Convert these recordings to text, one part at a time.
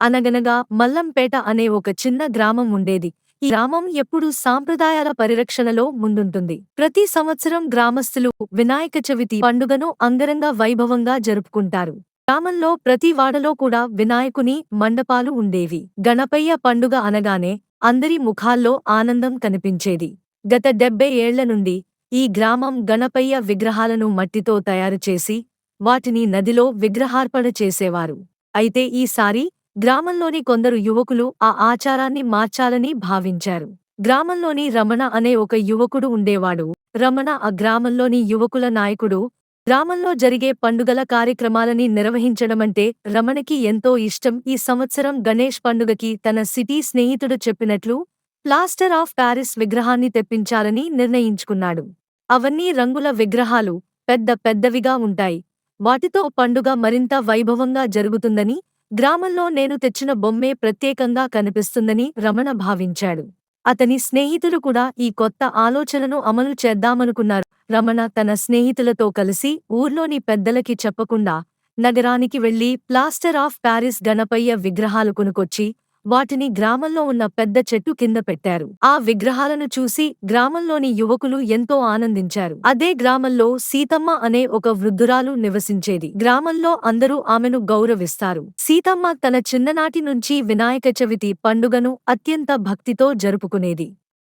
అనగనగా మల్లంపేట అనే ఒక చిన్న గ్రామం ఉండేది. ఈ గ్రామం ఎప్పుడూ సాంప్రదాయాల పరిరక్షణలో ముందుంటుంది. ప్రతి సంవత్సరం గ్రామస్తులు వినాయక చవితి పండుగను అంగరంగ వైభవంగా జరుపుకుంటారు. గ్రామంలో ప్రతి వాడలో కూడా వినాయకుని మండపాలు ఉండేవి. గణపయ్య పండుగ అనగానే అందరి ముఖాల్లో ఆనందం కనిపించేది. గత డెబ్బై ఏళ్ళ నుండి ఈ గ్రామం గణపయ్య విగ్రహాలను మట్టితో తయారు చేసి వాటిని నదిలో విగ్రహార్పణ చేసేవారు. అయితే ఈసారి గ్రామంలోని కొందరు యువకులు ఆ ఆచారాన్ని మార్చాలని భావించారు. గ్రామంలోని రమణ అనే ఒక యువకుడు ఉండేవాడు. రమణ ఆ గ్రామంలోని యువకుల నాయకుడు. గ్రామంలో జరిగే పండుగల కార్యక్రమాలని నిర్వహించడమంటే రమణకి ఎంతో ఇష్టం. ఈ సంవత్సరం గణేష్ పండుగకి తన సిటీ స్నేహితుడు చెప్పినట్లు ప్లాస్టర్ ఆఫ్ ప్యారిస్ విగ్రహాన్ని తెప్పించాలని నిర్ణయించుకున్నాడు. అవన్నీ రంగుల విగ్రహాలు పెద్ద పెద్దవిగా ఉంటాయి. వాటితో పండుగ మరింత వైభవంగా జరుగుతుందని గ్రామంలో నేను తెచ్చిన బొమ్మే ప్రత్యేకంగా కనిపిస్తుందని రమణ భావించాడు. అతని స్నేహితులు కూడా ఈ కొత్త ఆలోచనను అమలు చేద్దామనుకున్నారు. రమణ తన స్నేహితులతో కలిసి ఊర్లోని పెద్దలకి చెప్పకుండా నగరానికి వెళ్ళి ప్లాస్టర్ ఆఫ్ ప్యారిస్ గణపయ్య విగ్రహాలు కొనుకొచ్చి వాటిని గ్రామంలో ఉన్న పెద్ద చెట్టు కింద పెట్టారు. ఆ విగ్రహాలను చూసి గ్రామంలోని యువకులు ఎంతో ఆనందించారు. అదే గ్రామంలో సీతమ్మ అనే ఒక వృద్ధురాలు నివసించేది. గ్రామంలో అందరూ ఆమెను గౌరవిస్తారు. సీతమ్మ తన చిన్ననాటి నుంచి వినాయక చవితి పండుగను అత్యంత భక్తితో జరుపుకునేది.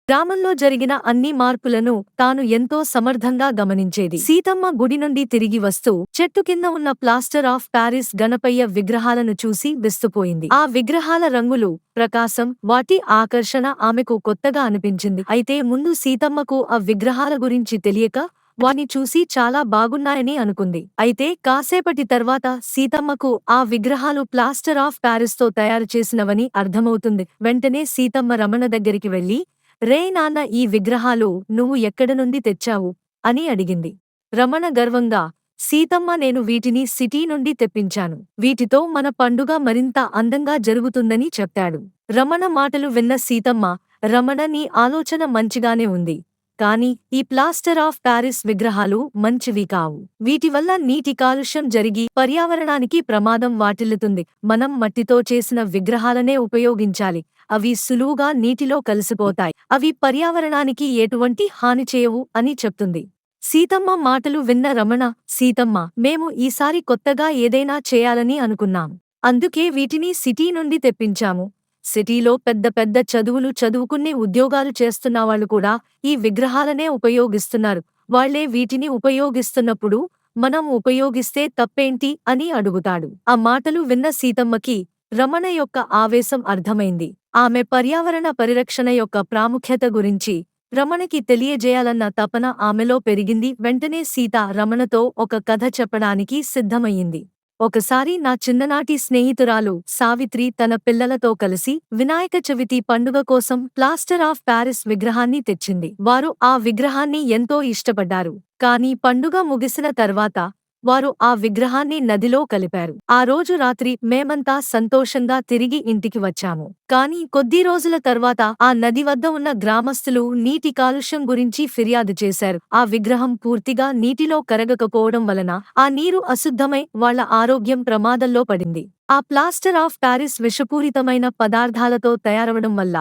గ్రామంలో జరిగిన అన్ని మార్పులను తాను ఎంతో సమర్థంగా గమనించేది. సీతమ్మ గుడి నుండి తిరిగి వస్తూ చెట్టు కింద ఉన్న ప్లాస్టర్ ఆఫ్ ప్యారిస్ గణపయ్య విగ్రహాలను చూసి విస్తుపోయింది. ఆ విగ్రహాల రంగులు ప్రకాశం వాటి ఆకర్షణ ఆమెకు కొత్తగా అనిపించింది. అయితే ముందు సీతమ్మకు ఆ విగ్రహాల గురించి తెలియక వాని చూసి చాలా బాగున్నాయని అనుకుంది. అయితే కాసేపటి తర్వాత సీతమ్మకు ఆ విగ్రహాలు ప్లాస్టర్ ఆఫ్ ప్యారిస్తో తయారు చేసినవని అర్థమవుతుంది. వెంటనే సీతమ్మ రమణ దగ్గరికి వెళ్ళి రే నాన్న ఈ విగ్రహాలు నువ్వు ఎక్కడ నుండి తెచ్చావు? అని అడిగింది. రమణ గర్వంగా సీతమ్మ నేను వీటిని సిటీ నుండి తెప్పించాను. వీటితో మన పండుగ మరింత అందంగా జరుగుతుందని చెప్పాడు. రమణ మాటలు విన్న సీతమ్మ రమణ నీ ఆలోచన మంచిగానే ఉంది. కాని ఈ ప్లాస్టర్ ఆఫ్ ప్యారిస్ విగ్రహాలు మంచివి కావు. వీటి వల్ల నీటి కాలుష్యం జరిగి పర్యావరణానికి ప్రమాదం వాటిల్లుతుంది. మనం మట్టితో చేసిన విగ్రహాలనే ఉపయోగించాలి. అవి సులువుగా నీటిలో కలిసిపోతాయి. అవి పర్యావరణానికి ఎటువంటి హాని చేయవు అని చెప్తుంది. సీతమ్మ మాటలు విన్న రమణ సీతమ్మ మేము ఈసారి కొత్తగా ఏదైనా చేయాలని అనుకున్నాం. అందుకే వీటిని సిటీ నుండి తెప్పించాము. సిటీలో పెద్ద పెద్ద చదువులు చదువుకుని ఉద్యోగాలు చేస్తున్నవాళ్ళు కూడా ఈ విగ్రహాలనే ఉపయోగిస్తున్నారు. వాళ్ళే వీటిని ఉపయోగిస్తున్నప్పుడు మనం ఉపయోగిస్తే తప్పేంటి అని అడుగుతాడు. ఆ మాటలు విన్న సీతమ్మకి రమణ యొక్క ఆవేశం అర్థమైంది. ఆమె పర్యావరణ పరిరక్షణ యొక్క ప్రాముఖ్యత గురించి రమణకి తెలియజేయాలన్న తపన ఆమెలో పెరిగింది. వెంటనే సీత రమణతో ఒక కథ చెప్పడానికి సిద్ధమయ్యింది. ఒకసారి నా చిన్ననాటి స్నేహితురాలు సావిత్రి తన పిల్లలతో కలిసి వినాయక చవితి పండుగ కోసం ప్లాస్టర్ ఆఫ్ ప్యారిస్ విగ్రహాన్ని తెచ్చింది. వారు ఆ విగ్రహాన్ని ఎంతో ఇష్టపడ్డారు. కానీ పండుగ ముగిసిన తర్వాత వారు ఆ విగ్రహాన్ని నదిలో కలిపారు. ఆ రోజు రాత్రి మేమంతా సంతోషంగా తిరిగి ఇంటికి వచ్చాము. కానీ కొద్ది రోజుల తర్వాత ఆ నది వద్ద ఉన్న గ్రామస్తులు నీటి కాలుష్యం గురించి ఫిర్యాదు చేశారు. ఆ విగ్రహం పూర్తిగా నీటిలో కరగకపోవడం వలన ఆ నీరు అశుద్ధమై వాళ్ళ ఆరోగ్యం ప్రమాదంలో పడింది. ఆ ప్లాస్టర్ ఆఫ్ ప్యారిస్ విషపూరితమైన పదార్థాలతో తయారవడం వల్ల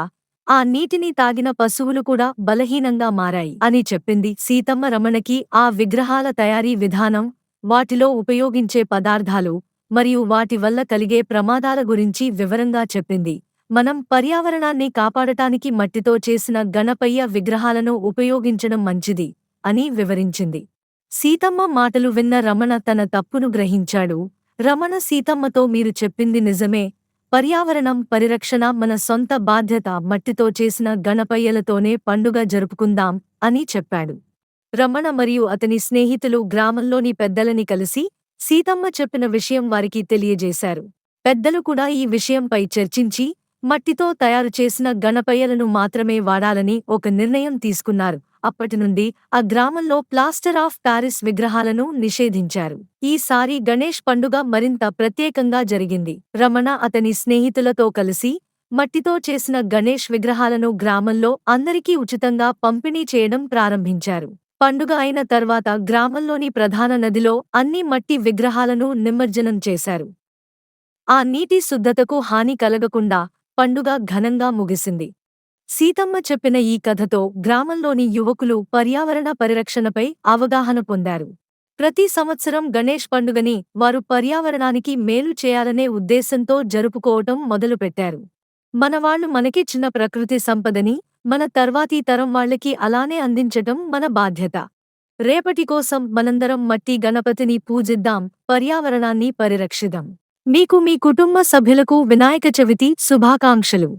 ఆ నీటిని తాగిన పశువులు కూడా బలహీనంగా మారాయి. అని చెప్పింది సీతమ్మ రమణకి ఆ విగ్రహాల తయారీ విధానం వాటిలో ఉపయోగించే పదార్థాలు మరియు వాటి వల్ల కలిగే ప్రమాదాల గురించి వివరంగా చెప్పింది. మనం పర్యావరణాన్ని కాపాడటానికి మట్టితో చేసిన గణపయ్య విగ్రహాలను ఉపయోగించడం మంచిది అని వివరించింది. సీతమ్మ మాటలు విన్న రమణ తన తప్పును గ్రహించాడు. రమణ సీతమ్మతో మీరు చెప్పింది నిజమే. పర్యావరణం పరిరక్షణ మన సొంత బాధ్యత మట్టితో చేసిన గణపయ్యలతోనే పండుగ జరుపుకుందాం అని చెప్పాడు. రమణ మరియు అతని స్నేహితులు గ్రామంలోని పెద్దలని కలిసి సీతమ్మ చెప్పిన విషయం వారికి తెలియజేశారు. పెద్దలు కూడా ఈ విషయంపై చర్చించి మట్టితో తయారు చేసిన గణపయ్యలను మాత్రమే వాడాలని ఒక నిర్ణయం తీసుకున్నారు. అప్పటినుండి ఆ గ్రామంలో ప్లాస్టర్ ఆఫ్ ప్యారిస్ విగ్రహాలను నిషేధించారు. ఈసారి గణేష్ పండుగ మరింత ప్రత్యేకంగా జరిగింది. రమణ అతని స్నేహితులతో కలిసి మట్టితో చేసిన గణేష్ విగ్రహాలను గ్రామంలో అందరికీ ఉచితంగా పంపిణీ చేయడం ప్రారంభించారు. పండుగ అయిన తర్వాత గ్రామంలోని ప్రధాన నదిలో అన్ని మట్టి విగ్రహాలను నిమజ్జనం చేశారు. ఆ నీటి శుద్ధతకు హాని కలగకుండా పండుగ ఘనంగా ముగిసింది. సీతమ్మ చెప్పిన ఈ కథతో గ్రామంలోని యువకులు పర్యావరణ పరిరక్షణపై అవగాహన పొందారు. ప్రతి సంవత్సరం గణేష్ పండుగని వారు పర్యావరణానికి మేలు చేయాలనే ఉద్దేశంతో జరుపుకోవటం మొదలుపెట్టారు. మనవాళ్ళు మనకిచ్చిన ప్రకృతి సంపదని మన తర్వాతీ తరం వాళ్ళకి అలానే అందించటం మన బాధ్యత. రేపటి కోసం మనందరం మట్టి గణపతిని పూజిద్దాం పర్యావరణాన్ని పరిరక్షిద్దాం. మీకు మీ కుటుంబ సభ్యులకు వినాయక చవితి శుభాకాంక్షలు.